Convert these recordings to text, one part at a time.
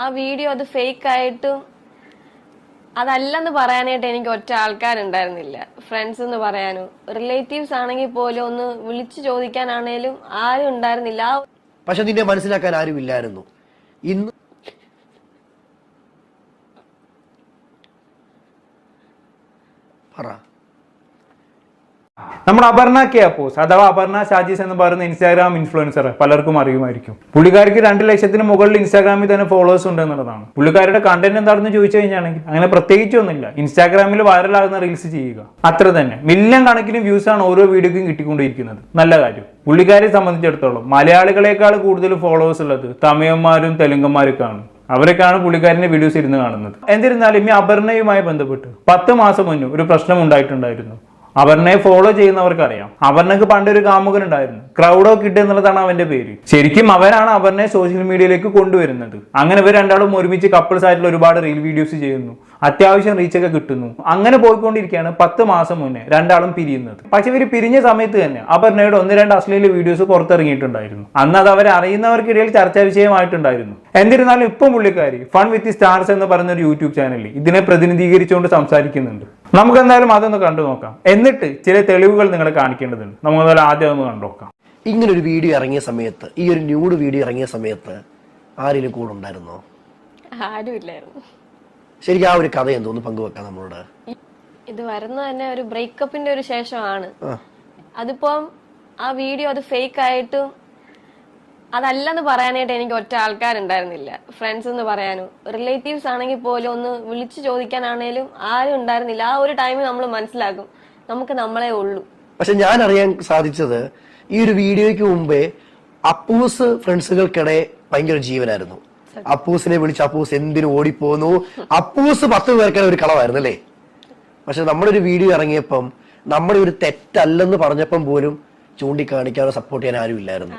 ആ വീഡിയോ അത് ഫേക്ക് ആയിട്ടും അതല്ലെന്ന് പറയാനായിട്ട് എനിക്ക് ഒറ്റ ആൾക്കാരുണ്ടായിരുന്നില്ല. ഫ്രണ്ട്സ് എന്ന് പറയാനും. റിലേറ്റീവ്സ് ആണെങ്കിൽ പോലും ഒന്ന് വിളിച്ചു ചോദിക്കാനാണേലും ആരും ഉണ്ടായിരുന്നില്ല. പക്ഷെ നിന്നെ മനസ്സിലാക്കാൻ ആരുമില്ലായിരുന്നു ഇന്ന് പറ. നമ്മുടെ അപർണ കെ അപ്പോസ് അഥവാ അപർണ ഷാജീസ് എന്ന് പറയുന്ന ഇൻസ്റ്റാഗ്രാം ഇൻഫ്ലുവൻസർ പലർക്കും അറിയുമായിരിക്കും. പുള്ളിക്കാരിക്ക് രണ്ട് ലക്ഷത്തിന് മുകളിൽ ഇൻസ്റ്റാഗ്രാമിൽ തന്നെ ഫോളോവേഴ്സ് ഉണ്ട് എന്നുള്ളതാണ്. പുള്ളിക്കാരുടെ കണ്ടന്റ് എന്താണെന്ന് ചോദിച്ചു കഴിഞ്ഞാണെങ്കിൽ അങ്ങനെ പ്രത്യേകിച്ചൊന്നുമില്ല ഇൻസ്റ്റാഗ്രാമിൽ വൈറലാകുന്ന റീൽസ് ചെയ്യുക. അത്ര തന്നെ. മില്യൺ കണക്കിന് വ്യൂസ് ആണ് ഓരോ വീഡിയോക്കും കിട്ടിക്കൊണ്ടിരിക്കുന്നത്. നല്ല കാര്യം. പുള്ളിക്കാരെ സംബന്ധിച്ചിടത്തോളം മലയാളികളെക്കാൾ കൂടുതൽ ഫോളോവേഴ്സ് ഉള്ളത് തമിഴന്മാരും തെലുങ്കന്മാരൊക്കെയാണ്. അവരൊക്കെയാണ് പുള്ളിക്കാരന്റെ വീഡിയോസ് ഇരുന്ന് കാണുന്നത്. എന്നിരുന്നാലും ഈ അപർണയുമായി ബന്ധപ്പെട്ട് പത്ത് മാസം മുന്നേ ഒരു പ്രശ്നം ഉണ്ടായിട്ടുണ്ടായിരുന്നു. അപർണയെ ഫോളോ ചെയ്യുന്നവർക്ക് അറിയാം അപർണക്ക് പണ്ടൊരു കാമുകൻ ഉണ്ടായിരുന്നു. ക്രൗഡോ കിഡ് എന്നുള്ളതാണ് അവന്റെ പേര്. ശരിക്കും അവരാണ് അപർണയെ സോഷ്യൽ മീഡിയയിലേക്ക് കൊണ്ടുവരുന്നത്. അങ്ങനെ ഇവർ രണ്ടാളും ഒരുമിച്ച് കപ്പിൾസ് ആയിട്ടുള്ള ഒരുപാട് റീൽ വീഡിയോസ് ചെയ്യുന്നു. അത്യാവശ്യം റീച്ച് ഒക്കെ കിട്ടുന്നു. അങ്ങനെ പോയിക്കൊണ്ടിരിക്കുകയാണ് പത്ത് മാസം മുന്നേ രണ്ടാളും പിരിയുന്നത്. പക്ഷെ ഇവർ പിരിഞ്ഞ സമയത്ത് തന്നെ അപർണയുടെ ഒന്ന് രണ്ട് അശ്ലീല വീഡിയോസ് പുറത്തിറങ്ങിയിട്ടുണ്ടായിരുന്നു. അന്ന് അത് അവരെ അറിയുന്നവർക്കിടയിൽ ചർച്ചാ വിഷയമായിട്ടുണ്ടായിരുന്നു. എന്നിരുന്നാലും ഇപ്പം പുള്ളിക്കാരി ഫൺ വിത്ത് സ്റ്റാർസ് എന്ന് പറയുന്ന ഒരു യൂട്യൂബ് ചാനലിൽ ഇതിനെ പ്രതിനിധീകരിച്ചുകൊണ്ട് സംസാരിക്കുന്നുണ്ട്. നമുക്ക് എന്തായാലും അതൊന്ന് കണ്ടു നോക്കാം. എന്നിട്ട് ചില തെളിവുകൾ നിങ്ങൾ കാണിക്കേണ്ടതുണ്ട്. നമുക്ക് എന്തായാലും ആദ്യം ഒന്ന് കണ്ടു നോക്കാം. ഇങ്ങനെ ഒരു വീഡിയോ ഇറങ്ങിയ സമയത്ത് ഈ ഒരു ന്യൂഡ് വീഡിയോ ഇറങ്ങിയ സമയത്ത് ആരെങ്കിലും കൂടെ ഉണ്ടായിരുന്നോ? ആരും ഇല്ലായിരുന്നു. ശരിക്കും ആ ഒരു കഥ എന്തോന്ന് പങ്കുവെക്കാം നമ്മളോട്? ഇത് വരുന്ന തന്നെ ഒരു ബ്രേക്കപ്പിന്റെ ഒരു ശേഷമാണ്. അതിപ്പം ആ വീഡിയോ അത് ഫേക്ക് ആയിട്ടും അതല്ലെന്ന് പറയാനായിട്ട് എനിക്ക് ഒറ്റ ആൾക്കാരുണ്ടായിരുന്നില്ല. ഫ്രണ്ട്സ് എന്ന് പറയാനും. റിലേറ്റീവ്സ് ആണെങ്കിൽ പോലും ഒന്ന് വിളിച്ചു ചോദിക്കാനാണേലും ആരും ഉണ്ടായിരുന്നില്ല. ആ ഒരു ടൈമിൽ നമ്മൾ മനസ്സിലാക്കും. നമുക്ക് നമ്മളെ ഉള്ളൂ. പക്ഷെ ഞാൻ അറിയാൻ സാധിച്ചത് ഈ ഒരു വീഡിയോയ്ക്ക് മുമ്പേ അപ്പൂസ് ഫ്രണ്ട്സുകൾക്കിടെ ഭയങ്കര ജീവനായിരുന്നു. അപ്പൂസിനെ വിളിച്ച് അപ്പൂസ് എന്തിനു ഓടിപ്പോന്നു? അപ്പൂസ് പത്ത് പേർക്കിടെ ഒരു കളവായിരുന്നു അല്ലേ? പക്ഷെ നമ്മുടെ ഒരു വീഡിയോ ഇറങ്ങിയപ്പം നമ്മുടെ ഒരു തെറ്റല്ലെന്ന് പറഞ്ഞപ്പം പോലും ചൂണ്ടിക്കാണിക്കാനോ സപ്പോർട്ട് ചെയ്യാൻ ആരും ഇല്ലായിരുന്നു.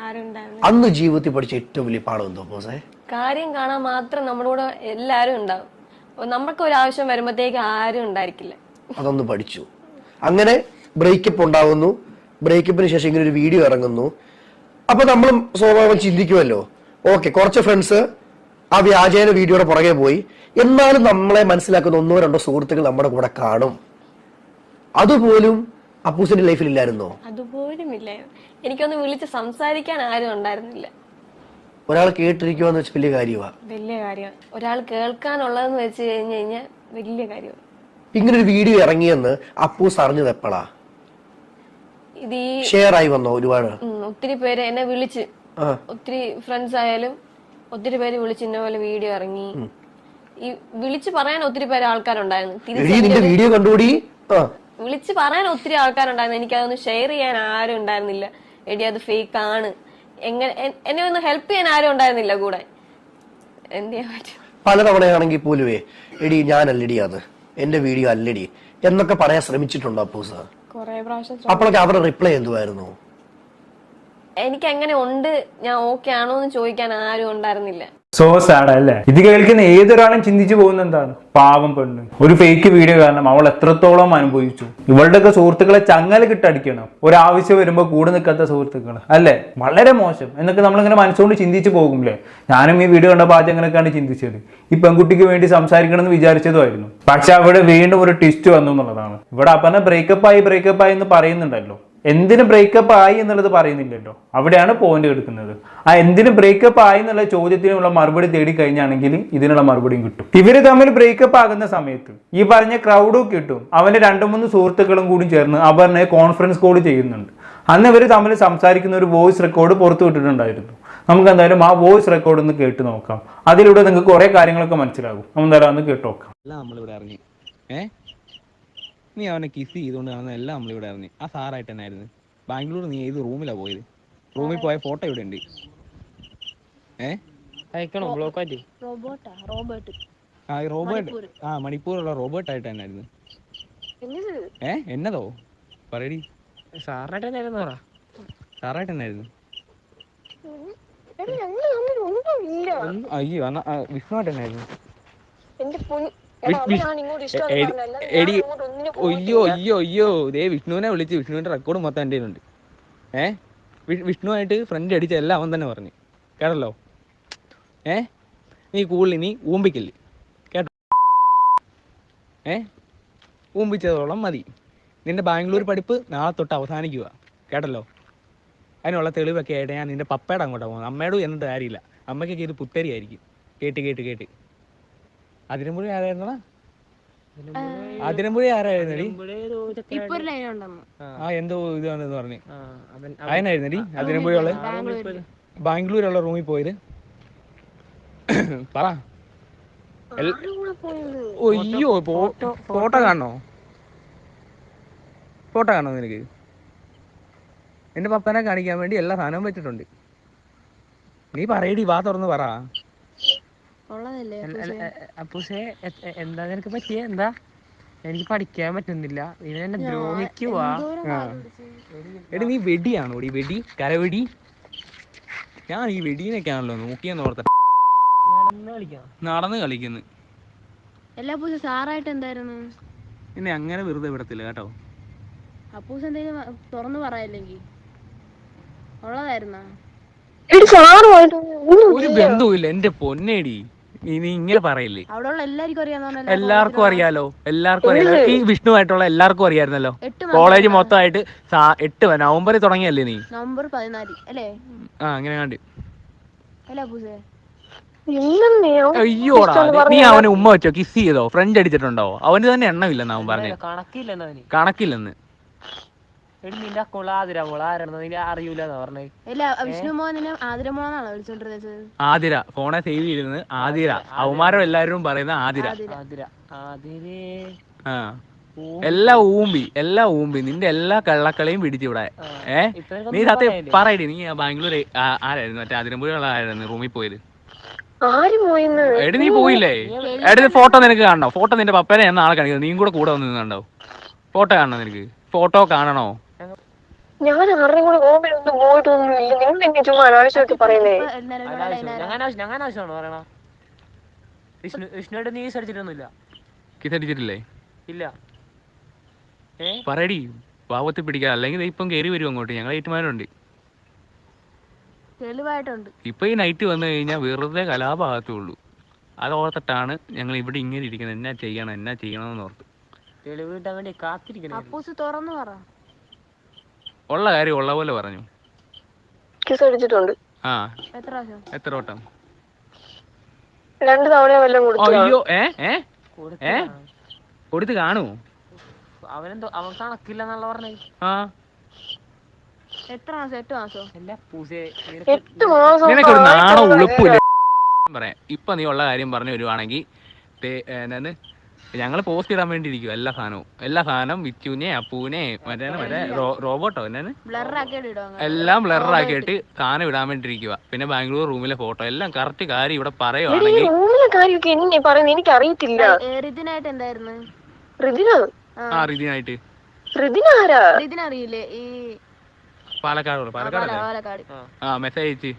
അന്ന് ജീവിതത്തിൽ പഠിച്ച ഏറ്റവും വലിയ പാഠം എന്തോ പോസേ കാര്യം കാണാൻ മാത്രം നമ്മുടെ കൂടെ എല്ലാരും ഉണ്ടാവും. നമ്മൾക്ക് നമുക്ക് ഒരു ആവശ്യം വരുമ്പോഴത്തേക്ക് ആരും ഉണ്ടായിരിക്കില്ല. അതൊന്ന് പഠിച്ചു. അങ്ങനെ ബ്രേക്കപ്പ് ഉണ്ടാവുന്നു. ബ്രേക്കപ്പിന് ശേഷം ഇങ്ങനെ ഒരു വീഡിയോ ഇറങ്ങുന്നു. അപ്പൊ നമ്മളും സ്വാഭാവികം ചിന്തിക്കുമല്ലോ. ഓക്കെ കുറച്ച് ഫ്രണ്ട്സ് ആ വ്യാജേന വീഡിയോയുടെ പുറകെ പോയി. എന്നാലും നമ്മളെ മനസ്സിലാക്കുന്ന ഒന്നോ രണ്ടോ സുഹൃത്തുക്കൾ നമ്മുടെ കൂടെ കാണും. അതുപോലും അപ്പൂസിന്റെ ലൈഫിൽ ഇല്ലായിരുന്നോ അതുപോലും ഇല്ലായിരുന്നു എനിക്കൊന്ന് വിളിച്ച് സംസാരിക്കാൻ ആരും ഉണ്ടായിരുന്നില്ല. ഒരാൾ കേട്ടിരിക്കുവാന്ന് വെച്ച് വലിയ കാര്യമാണ് വലിയ കാര്യമാണ് ഒരാൾ കേൾക്കാനുള്ളതെന്ന് വെച്ച് കഴിഞ്ഞു കഴിഞ്ഞാൽ വലിയ കാര്യം ഇങ്ങനെ ഒരു വീഡിയോ ഇറങ്ങിയെന്ന് അപ്പൂസ് അറിഞ്ഞത് എപ്പോഴാ ഇത് ഈ ഷെയർ ആയി വന്നോ ഒരുപാട്? ഉം, ഒത്തിരി പേര് എന്നെ വിളിച്ച്. ആ. ഒത്തിരി ഫ്രണ്ട്സ് ആയാലും ഒത്തിരി പേര് വിളിച്ച് ഇന്ന പോലെ വീഡിയോ ഇറങ്ങി. ഈ വിളിച്ച് പറയാൻ ഒത്തിരി പേര് ആൾക്കാരുണ്ടായിരുന്നു. തിരിച്ച് എടീ നിന്റെ വീഡിയോ കണ്ടുകൂടി? ആ. വിളിച്ച് പറയാൻ ഒത്തിരി ആൾക്കാരുണ്ടായിരുന്നു. എനിക്ക് അതൊന്ന് ഷെയർ ചെയ്യാൻ ആരും ഉണ്ടായിരുന്നില്ല. എടി അത് ഫേക്ക് ആണ്. എങ്ങനെ എന്നെ ഒന്ന് ഹെൽപ്പ് ചെയ്യാൻ ആരും ഉണ്ടായിരുന്നില്ല കൂടെ. എന്ത് ചെയ്യാൻ പറ്റും? പലതവണയാണെങ്കിൽ പോലുവേ എടി ഞാൻ അല്ലടി അത്. എന്റെ വീഡിയോ അല്ലടി. എന്നൊക്കെ പറയാൻ ശ്രമിച്ചിട്ടുണ്ടോ അപ്പൂസ് കൊറേ പ്രാവശ്യം അപ്പോഴൊക്കെ അവരുടെ റിപ്ലൈ എന്തുവായിരുന്നു? എനിക്ക് എങ്ങനെ ഉണ്ട് ഞാൻ ഓക്കെ ആണോ എന്ന് ചോദിക്കാൻ ആരും ഉണ്ടായിരുന്നില്ല. സോ സാഡ് അല്ലേ? ഇത് കേൾക്കുന്ന ഏതൊരാളും ചിന്തിച്ചു പോകുന്ന എന്താണ്? പാവം പെണ്ണ്. ഒരു ഫേക്ക് വീഡിയോ കാരണം അവൾ എത്രത്തോളം അനുഭവിച്ചു. ഇവളുടെയൊക്കെ സുഹൃത്തുക്കളെ ചങ്ങല കിട്ടടിക്കണം ഒരാവശ്യം വരുമ്പോൾ കൂടെ നിൽക്കാത്ത സുഹൃത്തുക്കൾ അല്ലേ? വളരെ മോശം. എന്നൊക്കെ നമ്മളിങ്ങനെ മനസ്സുകൊണ്ട് ചിന്തിച്ചു പോകുമല്ലേ ഞാനും ഈ വീഡിയോ കണ്ടപ്പോൾ ആദ്യം അങ്ങനെയൊക്കെയാണ് ചിന്തിച്ചത്? ഈ പെൺകുട്ടിക്ക് വേണ്ടി സംസാരിക്കണം എന്ന് വിചാരിച്ചതുമായിരുന്നു പക്ഷെ അവിടെ വീണ്ടും ഒരു ട്വിസ്റ്റ് വന്നു എന്നുള്ളതാണ്. ഇവിടെ അപ്പനെ ബ്രേക്കപ്പ് ആയി ബ്രേക്കപ്പ് ആയി എന്ന് പറയുന്നുണ്ടല്ലോ. എന്തിന് ബ്രേക്കപ്പ് ആയി എന്നുള്ളത് പറയുന്നില്ലല്ലോ. അവിടെയാണ് പോയിന്റ് എടുക്കുന്നത്. ആ എന്തിന് ബ്രേക്കപ്പ് ആയി എന്നുള്ള ചോദ്യത്തിനുള്ള മറുപടി തേടി കഴിഞ്ഞാണെങ്കിൽ ഇതിനുള്ള മറുപടിയും കിട്ടും. ഇവർ തമ്മിൽ ബ്രേക്കപ്പ് ആകുന്ന സമയത്ത് ഈ പറഞ്ഞ ക്രൗഡും കിട്ടും. അവന്റെ രണ്ടു മൂന്ന് സുഹൃത്തുക്കളും കൂടി ചേർന്ന് അപർണയെ കോൺഫറൻസ് കോൾ ചെയ്യുന്നുണ്ട്. അന്ന് ഇവർ തമ്മിൽ സംസാരിക്കുന്ന ഒരു വോയിസ് റെക്കോർഡ് പുറത്തു വിട്ടിട്ടുണ്ടായിരുന്നു. നമുക്ക് എന്തായാലും ആ വോയിസ് റെക്കോർഡ് ഒന്ന് കേട്ട് നോക്കാം. അതിലൂടെ നിങ്ങൾക്ക് കുറെ കാര്യങ്ങളൊക്കെ മനസ്സിലാകും. നമുക്ക് എന്തായാലും ഒന്ന് കേട്ട് നോക്കാം. നമ്മളിവിടെ അറിഞ്ഞു ഏ? നീ അവനെ കിസ് ചെയ്തുകൊണ്ട് നടന്ന എല്ലാം നമ്മളിവിടെ ആയിരുന്നു ആ സാറായിട്ട് തന്നെ ആയിരുന്നു ബാംഗ്ലൂർ നീ ഏത് റൂമിലാ പോയത്? റൂമിൽ പോയ ഫോട്ടോ ഇവിടെ ഉണ്ട് ഏ? അയക്കണോ? ബ്ലോക്ക് റോബോട്ടാ? റോബോട്ട് ആ റോബോട്ട് ആ മണിപ്പൂറുള്ള റോബോട്ട് ആയിട്ട് തന്നെ ആയിരുന്നു ഏ? എന്നതോ? പറയടി. സാറായിട്ട് തന്നെ ആയിരുന്നു പറ സാറായിട്ട് തന്നെ ആയിരുന്നു അയ്യോ വിഷ്ണുവായിട്ട് തന്നെ ആയിരുന്നു എടാ, അയ്യോ അയ്യോ അയ്യോ. ദേ വിഷ്ണുവിനെ വിളിച്ച് വിഷ്ണുവിന്റെ റെക്കോർഡ് മൊത്തം എന്റെ ഉണ്ട് ഏ? വിഷ്ണുവായിട്ട് ഫ്രണ്ട് അടിച്ച എല്ലാം അവൻ തന്നെ പറഞ്ഞു. കേട്ടല്ലോ? ഏ? നീ കൂടുതൽ നീ ഊമ്പിക്കൽ കേട്ടോ? ഏ? ഊമ്പിച്ചതോളം മതി. നിന്റെ ബാംഗ്ലൂർ പഠിപ്പ് നാളെ തൊട്ട് അവസാനിക്കുക കേട്ടല്ലോ? അതിനുള്ള തെളിവൊക്കെ ആയിട്ട് ഞാൻ നിന്റെ പപ്പയുടെ അങ്ങോട്ടാണ് പോകുന്നത്. അമ്മയോട് എന്നിട്ട് കാര്യമില്ല. അമ്മയ്ക്കൊക്കെ ഇത് പുത്തരിയായിരിക്കും കേട്ട് കേട്ട് കേട്ട്. അതിരമ്പുഴ ആരായിരുന്നടാ? അതിരമ്പുഴ ആരായിരുന്നടി? ഇപ്പൊ ഒരു ലൈൻ ഉണ്ടെന്ന്. ആ. എന്തോ ഇതാണെന്ന് പറഞ്ഞു. അതിനായിരുന്നടി? അതിരമ്പുഴയുള്ള ബാംഗ്ലൂരിൽ ബാംഗ്ലൂരുള്ള റൂമിൽ പോയത്. പറ. അയ്യോ ഫോട്ടോ കാണോ ഫോട്ടോ കാണോ നിനക്ക്? എന്റെ പപ്പനെ കാണിക്കാൻ വേണ്ടി എല്ലാ സാധനവും വെച്ചിട്ടുണ്ട്. നീ പറയടി വാ തുറന്ന് പറ. എ- അപ്പൂസേ എന്താ നിനക്ക് പറ്റിയ? എന്താ? എനിക്ക് പഠിക്കാൻ പറ്റുന്നില്ല. ഇവൻ എന്നെ ദ്രോഹിക്കുവാ. എടി നീ വെടിയാണോ ഈ വെടി? കരവെടി? ഞാൻ ഈ വെടീനൊക്കെയാണല്ലോ നോക്കിയെന്ന് ഓർത്ത. നടന്ന് കളിക്കാം നടന്ന് കളിക്കുന്നു. എല്ലാ പൂസ സാറായിട്ട് എന്തായിരുന്നു? എന്നെ അങ്ങനെ വെറുതെ വിടത്തില്ല കേട്ടോ. അപ്പൂസ് എന്തെങ്കിലും തുറന്നു പറയല്ലെങ്കിൽ ഉള്ളതായിരുന്നാ ഒരു ബന്ധവുമില്ല. എന്റെ പൊന്നേടി. നീ നീ ഇങ്ങനെ പറയില്ലേ? എല്ലാവർക്കും അറിയാലോ? എല്ലാവർക്കും അറിയാലോ? ഈ വിഷ്ണുവായിട്ടുള്ള എല്ലാവർക്കും അറിയായിരുന്നല്ലോ. എട്ട് കോളേജ് മൊത്തമായിട്ട് എട്ട് നവംബറിൽ തുടങ്ങിയല്ലേ നീ? നവംബർ പതിനാല് അല്ലേ? ആ അങ്ങനെ കണ്ട്. അയ്യോടാ നീ അവനെ ഉമ്മ വെച്ചോ? കിസ് ചെയ്തോ? ഫ്രണ്ട് അടിച്ചിട്ടുണ്ടോ? അവന് തന്നെ എണ്ണമില്ലെന്ന് അവൻ പറഞ്ഞു. കണക്കില്ലെന്ന് അവന് കണക്കില്ലെന്ന്. എടി നിന്റെ അക്കൗണ്ടിൽ ആതിര മോൾ ആരാണെന്ന് നിന്റെ അറിയൂലെന്നാ പറഞ്ഞേ. അല്ല വിഷ്ണു മോഹനെ ആതിരമോളെന്നാണോ വിളിച്ചോണ്ടിരുന്നത് ആതിര. ഫോണെ സേവ് ചെയ്തിരുന്നത് ആതിര. അവന്മാരും എല്ലാരും പറയുന്ന ആതിര. ആതിര. ആതിരേ ആ. എല്ലാ ഊമ്പി എല്ലാ ഊമ്പി നിന്റെ എല്ലാ കള്ളക്കളെയും പിടിച്ചു ഇവിടെ. ഏ? നീ സത്യം പറയടി നീ ബാംഗ്ലൂർ ആരായിരുന്നു? മറ്റേ അതിരമ്പുഴയുള്ള ആരായിരുന്നു? റൂമിൽ പോയത്. ആര് പോയിന്ന്? എടി നീ പോയില്ലേ? എടി ഫോട്ടോ നിനക്ക് കാണണോ? ഫോട്ടോ നിന്റെ പപ്പനെ എന്ന ആളെ കാണിക്കുന്നത് നീയും കൂടെ കൂടെ വന്ന് നിന്നുണ്ടോ? ഫോട്ടോ കാണണോ നിനക്ക്? ഫോട്ടോ കാണണോ? ഞാൻ ആരുടെയും കൂടെ ഗോപിലൊന്നും പോയിട്ടൊന്നും ഇല്ല. നിങ്ങൾ എന്നെ ചുമ്മാ അനാവശ്യമൊക്കെ പറയുന്നേ. ഞാൻ ഞാൻ പറയണ? വിഷ്ണു വിഷ്ണുവായിട്ട് നീ അടിച്ചിട്ടൊന്നുമില്ല. കിസ് അടിച്ചിട്ടില്ലേ? ഇല്ല. ഏ? പറയടി. പാവത്തി പിടിക്കുക അല്ലെങ്കിൽ ദേ ഇപ്പം കയറി വരും അങ്ങോട്ട്. ഞങ്ങൾ ഏറ്റുമാരുണ്ട് തെളിവായിട്ടുണ്ട്. ഇപ്പൊ ഈ നൈറ്റ് വന്നു കഴിഞ്ഞാൽ വെറുതെ കലാഭാഗത്തുള്ളൂ അത് ഓർത്തിട്ടാണ് ഞങ്ങൾ ഇവിടെ ഇങ്ങനെ ഇരിക്കുന്നത്. എന്നാ ചെയ്യണം എന്നാ ചെയ്യണമെന്ന് ഓർത്തു. തെളിവ് കിട്ടാൻ വേണ്ടി കാത്തിരിക്കണം. അപ്പൂസ് തുറന്നു പറ. ഉള്ള കാര്യം ഉള്ള പോലെ പറഞ്ഞു. കിസ് അടിച്ചിട്ടുണ്ട്. ആ. എത്ര വട്ടം? രണ്ട് തവണ വല്ലതും അയ്യോ ഏ ഏ കൊടുത്ത് ഏ? കാണാം. കൊടുത്ത് കാണൂ? അവനെന്തോ അവൻ കണക്കില്ലെന്നുള്ള പറഞ്ഞേ ആ. എത്ര മാസം എട്ട് മാസോ? എല്ലാ പൂസേ എട്ട് മാസം നിനക്കൊരു നാണോ ഉളുപ്പില്ല പറയാം. ഇപ്പൊ നീ ഉള്ള കാര്യം പറഞ്ഞു വരുവാണെങ്കിൽ ഞങ്ങൾ പോസ്റ്റ് ഇടാൻ വേണ്ടി ഇരിക്കും എല്ലാ സാധനവും. എല്ലാ സാധനം വിച്ചുനെ അപ്പൂനെ മറ്റേ മറ്റേ റോബോട്ടോ എന്നാണ്? എല്ലാം ബ്ലറാക്കിയിട്ട് സാധനം ഇടാൻ വേണ്ടി ഇരിക്കുക പിന്നെ ബാംഗ്ലൂർ റൂമിലെ ഫോട്ടോ എല്ലാം കറക്റ്റ് കാര്യം ഇവിടെ പറയുവാണെങ്കിൽ എനിക്ക് അറിയത്തില്ല ആ. അറിയില്ലേ? ഈ പാലക്കാട് പാലക്കാട് ആ മെസ്സേജ് അയച്ച്.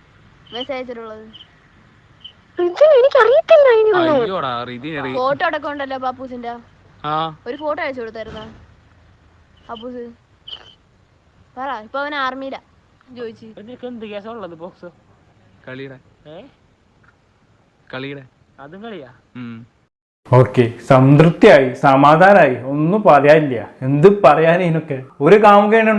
മെസ്സേജ് അയച്ചിട്ടുള്ളത് റിതിന എനിക്ക് അറിയത്തില്ല അയ്യോടാ റി- ഫോട്ടോ അടക്കം ഉണ്ടല്ലോ പാപ്പൂസിന്റെ ആ. ഒരു ഫോട്ടോ അയച്ചു കൊടുത്തായിരുന്ന? അപ്പൂസ് പറ ഇപ്പൊ അവൻ ആർമിയിലാ ചോദിച്ചു നിനക്ക് എന്ത് കേസുള്ളത് ബോക്സ് കളിയുടെ. ഏ? കളിയുടെ. അതും കളിയാ? ഉം. ഓക്കെ സംതൃപ്തിയായി സമാധാനായി ഒന്നും പറയാനില്ല. എന്ത് പറയാൻ ഇതിനൊക്കെ? ഒരു കാമുകയാണ്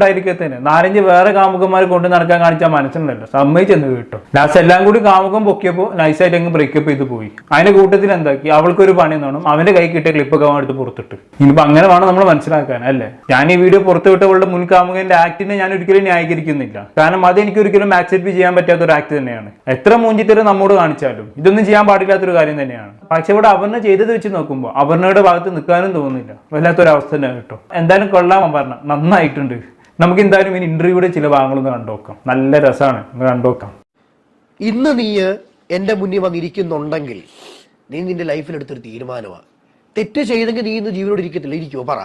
തന്നെ. നാലഞ്ച് വേറെ കാമുകന്മാർ കൊണ്ട് നടക്കാൻ കാണിച്ച മനസ്സിലുണ്ടല്ലോ സമ്മതിച്ചെന്ന് കേട്ടോ. ലാസ്റ്റ് എല്ലാം കൂടി കാമുകം പൊക്കിയപ്പോൾ നൈസായിട്ട് അങ്ങ് ബ്രേക്കപ്പ് ചെയ്ത് പോയി. അതിന്റെ കൂട്ടത്തിൽ എന്താക്കി? അവൾക്കൊരു പണി തോന്നും അവന്റെ കൈ കിട്ടിയ ക്ലിപ്പൊക്കെ അവൻ എടുത്ത് പുറത്തിട്ട്. ഇനിയിപ്പോ അങ്ങനെ വേണം നമ്മൾ മനസ്സിലാക്കാൻ അല്ലേ? ഞാൻ ഈ വീഡിയോ പുറത്തു വിട്ടവളുടെ മുൻ കാമുകന്റെ ആക്ടിനെ ഞാൻ ഒരിക്കലും ന്യായീകരിക്കുന്നില്ല. കാരണം അത് എനിക്ക് ഒരിക്കലും ആക്സെപ്റ്റ് ചെയ്യാൻ പറ്റാത്ത ഒരു ആക്ട് തന്നെയാണ്. എത്ര മൂഞ്ചിത്തരം നമ്മോട് കാണിച്ചാലും ഇതൊന്നും ചെയ്യാൻ പാടില്ലാത്തൊരു കാര്യം തന്നെയാണ്. പക്ഷെ ഇവിടെ അവനെ ചെയ്തത് വെച്ച് നോക്കുമ്പോൾ അപർണയുടെ ഭാഗത്ത് നിൽക്കാനും തോന്നുന്നില്ല. വല്ലാത്തൊരവസ്ഥ തന്നെ കേട്ടോ. എന്തായാലും കൊള്ളാം അപർണ. നന്നായിട്ടുണ്ട്. നമുക്ക് എന്തായാലും ഇനി ഇന്റർവ്യൂടെ ചില ഭാഗങ്ങളൊന്ന് കണ്ടുനോക്കാം. നല്ല രസമാണ് ഒന്ന് കണ്ടുനോക്കാം. ഇന്ന് നീ എന്റെ മുന്നിൽ വന്നിരിക്കുന്നുണ്ടെങ്കിൽ നീ നിന്റെ ലൈഫിലെടുത്തൊരു തീരുമാനമാണ് തെറ്റ് ചെയ്തെങ്കിൽ നീ ഇന്ന് ജീവനോട് ഇരിക്കത്തില്ല. ഇരിക്കുമോ പറ.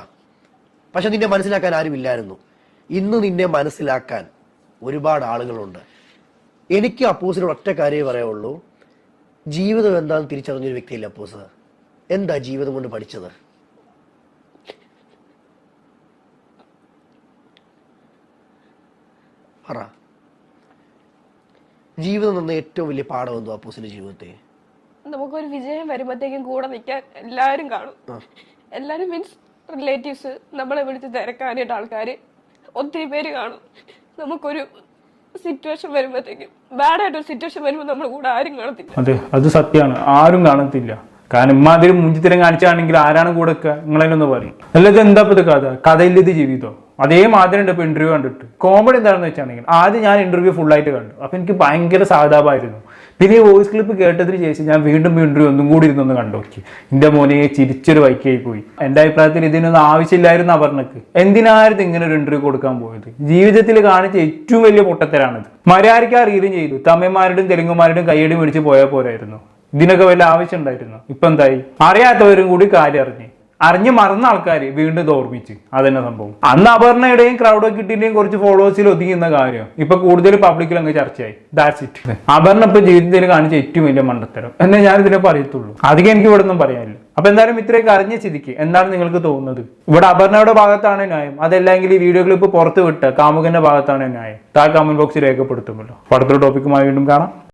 പക്ഷെ നിന്നെ മനസ്സിലാക്കാൻ ആരുമില്ലായിരുന്നു. ഇന്ന് നിന്നെ മനസ്സിലാക്കാൻ ഒരുപാട് ആളുകളുണ്ട്. എനിക്ക് അപ്പൂസിനോട് ഒറ്റ കാര്യമേ പറയുള്ളൂ ജീവിതം എന്താണെന്ന് തിരിച്ചറിഞ്ഞൊരു വ്യക്തിയല്ല അപ്പൂസ്? എന്താ ജീവിതം കൊണ്ട് പഠിച്ചത്? പറ. ജീവിതം തന്ന ഏറ്റവും വലിയ പാഠം എന്തോ അപ്പൂസിന്റെ ജീവിതത്തെ? നമുക്കൊരു വിജയം വരുമ്പോഴത്തേക്കും കൂടെ നിൽക്കാൻ എല്ലാവരും കാണും. എല്ലാവരും മീൻസ് റിലേറ്റീവ്സ് നമ്മളെ വിളിച്ച് തിരക്കാനായിട്ട് ആൾക്കാര് ഒത്തിരി പേര് കാണും. നമുക്കൊരു സിറ്റുവേഷൻ വരുമ്പോഴത്തേക്കും ബാഡായിട്ടൊരു സിറ്റുവേഷൻ വരുമ്പോൾ നമ്മൾ കൂടെ ആരും കാണത്തില്ല. അതെ അത് സത്യമാണ്. ആരും കാണത്തില്ല. കാരണം ഇമ്മാതിരി മുഞ്ചിത്തരം കാണിച്ചാണെങ്കിൽ ആരാണ് കൂടെ നിൽക്കുക? നിങ്ങളതിനൊന്ന് പറയും. അല്ലെങ്കിൽ എന്താ ഇപ്പൊ ഇത് കഥ? കഥയിൽ ഇത് ജീവിതം? അതേ മാതിരി ഉണ്ട് ഇപ്പൊ ഇന്റർവ്യൂ കണ്ടിട്ട്. കോമഡി എന്താണെന്ന് വെച്ചാണെങ്കിൽ ആദ്യം ഞാൻ ഇന്റർവ്യൂ ഫുൾ ആയിട്ട് കണ്ടു. അപ്പൊ എനിക്ക് ഭയങ്കര സാധാപായിരുന്നു പിന്നെ ഈ വോയിസ് ക്ലിപ്പ് കേട്ടതിന് ശേഷം ഞാൻ വീണ്ടും ഇന്റർവ്യൂ ഒന്നും കൂടി ഇരുന്നൊന്ന് കണ്ടു എന്റെ മോനെ ചിരിച്ചൊരു വൈക്കായി പോയി. എന്റെ അഭിപ്രായത്തിൽ ഇതിനൊന്നും ആവശ്യമില്ലായിരുന്നു അവർണക്ക് എന്തിനായിരുന്നു ഇങ്ങനെ ഒരു ഇന്റർവ്യൂ കൊടുക്കാൻ പോയത്? ജീവിതത്തിൽ കാണിച്ച ഏറ്റവും വലിയ പൊട്ടത്തരാണിത്. മര്യാദയ്ക്ക് അറിയുകയും ചെയ്തു. തമിഴ്മാരുടെയും തെലുങ്കുമാരുടെയും കയ്യടി മേടിച്ച് പോയാൽ പോരായിരുന്നു. ഇതിനൊക്കെ വല്ല ആവശ്യം ഉണ്ടായിരുന്നു ഇപ്പൊ എന്തായി? അറിയാത്തവരും കൂടി കാര്യം അറിഞ്ഞ് അറിഞ്ഞു മറന്ന ആൾക്കാർ വീണ്ടും ഇത് ഓർമ്മിച്ച്. അതന്നെ സംഭവം. അന്ന് അപർണയുടെയും ക്രൗഡ് കിട്ടിന്റെയും കുറച്ച് ഫോളോവേഴ്സിൽ ഒതുങ്ങുന്ന കാര്യം ഇപ്പൊ കൂടുതൽ പബ്ലിക്കിൽ അങ്ങ് ചർച്ചയായി. ദാറ്റ്സ് ഇറ്റ് അപർണ ഇപ്പൊ ജീവിതത്തിൽ കാണിച്ച ഏറ്റവും വലിയ മണ്ടത്തരം. എന്നേ ഞാൻ ഇതിനെ പറയത്തുള്ളൂ. അധികം എനിക്ക് ഇവിടെ ഒന്നും പറയാനില്ല. അപ്പൊ എന്തായാലും ഇത്രയൊക്കെ അറിഞ്ഞ സ്ഥിതിക്ക് എന്താണ് നിങ്ങൾക്ക് തോന്നുന്നത്? ഇവിടെ അപർണയുടെ ഭാഗത്താണ് ന്യായം. അതല്ലെങ്കിൽ ഈ വീഡിയോ ക്ലിപ്പ് പുറത്ത് വിട്ട് കാമുകന്റെ ഭാഗത്താണ് ന്യായം. താ കമന്റ് ബോക്സിൽ രേഖപ്പെടുത്തുമല്ലോ. അടുത്തൊരു ടോപ്പിക്കുമായി വീണ്ടും കാണാം.